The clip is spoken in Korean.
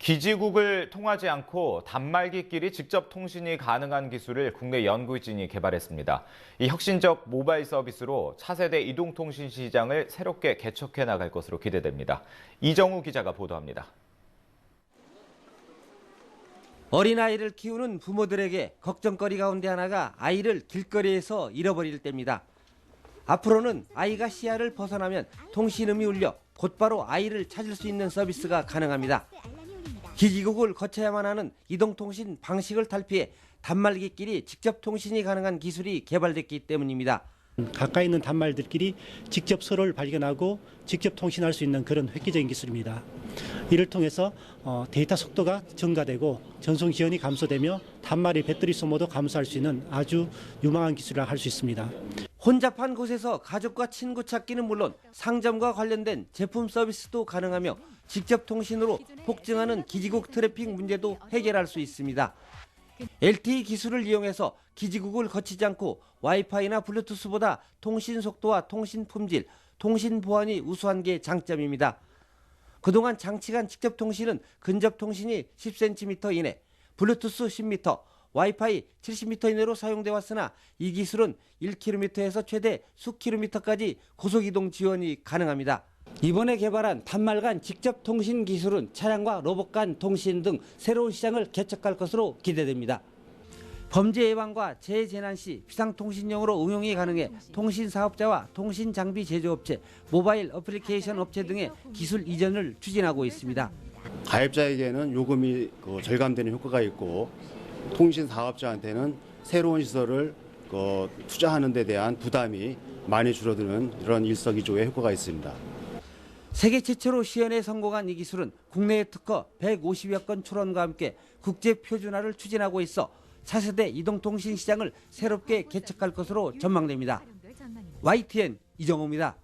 기지국을 통하지 않고 단말기끼리 직접 통신이 가능한 기술을 국내 연구진이 개발했습니다. 이 혁신적 모바일 서비스로 차세대 이동통신 시장을 새롭게 개척해 나갈 것으로 기대됩니다. 이정우 기자가 보도합니다. 어린아이를 키우는 부모들에게 걱정거리 가운데 하나가 아이를 길거리에서 잃어버릴 때입니다. 앞으로는 아이가 시야를 벗어나면 통신음이 울려 곧바로 아이를 찾을 수 있는 서비스가 가능합니다. 기지국을 거쳐야만 하는 이동통신 방식을 탈피해 단말기끼리 직접 통신이 가능한 기술이 개발됐기 때문입니다. 가까이 있는 단말들끼리 직접 서로를 발견하고 직접 통신할 수 있는 그런 획기적인 기술입니다. 이를 통해서 어, 데이터 속도가 증가되고 전송 지연이 감소되며 단말의 배터리 소모도 감소할 수 있는 아주 유망한 기술이라 할 수 있습니다. 혼잡한 곳에서 가족과 친구 찾기는 물론 상점과 관련된 제품 서비스도 가능하며 직접 통신으로 폭증하는 기지국 트래픽 문제도 해결할 수 있습니다. LTE 기술을 이용해서 기지국을 거치지 않고 와이파이나 블루투스보다 통신 속도와 통신 품질, 통신 보안이 우수한 게 장점입니다. 그동안 장치간 직접 통신은 근접 통신이 10cm 이내, 블루투스 10m, 와이파이 70m 이내로 사용돼 왔으나 이 기술은 1km에서 최대 수킬로미터까지 고속 이동 지원이 가능합니다. 이번에 개발한 단말 간 직접 통신 기술은 차량과 로봇 간 통신 등 새로운 시장을 개척할 것으로 기대됩니다. 범죄 예방과 재재난 시 비상통신용으로 응용이 가능해 통신 사업자와 통신 장비 제조업체, 모바일 어플리케이션 업체 등의 기술 이전을 추진하고 있습니다. 가입자에게는 요금이 그 절감되는 효과가 있고 통신 사업자한테는 새로운 시설을 그 투자하는 데 대한 부담이 많이 줄어드는 이런 일석이조의 효과가 있습니다. 세계 최초로 시연에 성공한 이 기술은 국내에 특허 150여 건 출원과 함께 국제 표준화를 추진하고 있어 차세대 이동통신 시장을 새롭게 개척할 것으로 전망됩니다. YTN 이정호입니다.